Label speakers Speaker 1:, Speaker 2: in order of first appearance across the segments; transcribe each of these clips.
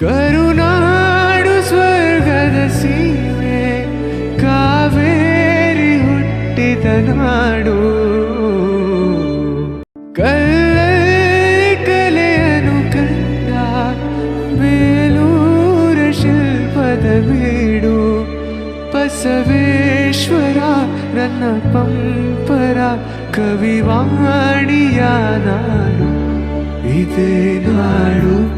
Speaker 1: ಕರುನಾಡು ಸ್ವರ್ಗದ ಸೀಮೆ, ಕಾವೇರಿ ಹುಟ್ಟಿದ ನಾಡು. ಕಲ್ಲಲ್ಲಿ ಕಲೆಯನು ಕಂಡ ಬೇಲೂರ ಶಿಲ್ಪದ ಬೀಡು, ಬಸವೇಶ್ವರ ನನ್ನ ಪಂಪರ ಕವಿವಾಣಿಯ ನಾಡು. ಇದೇ ನಾಡು.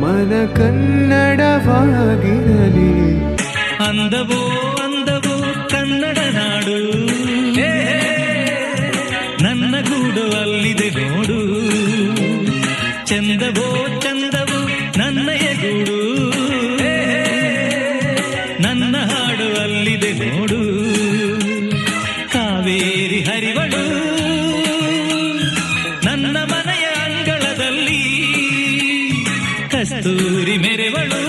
Speaker 1: ಮನ ಕನ್ನಡವಾಗಿರಲಿ.
Speaker 2: ಅಂದವೋ ಅಂದವೋ, ಕನ್ನಡ ನಾಡು. ನನ್ನ ಗೂಡು ಅಲ್ಲಿದೆ ನೋಡು. ಚಂದವೋ ಚಂದವೋ ನನ್ನಯ ಗೂಡು ನನ್ನ ಹಾಡು ಅಲ್ಲಿದೆ ನೋಡು. ಕಾವೇರಿ ಹರಿವಳು. ತೂರಿ ಮೆರೆವಳು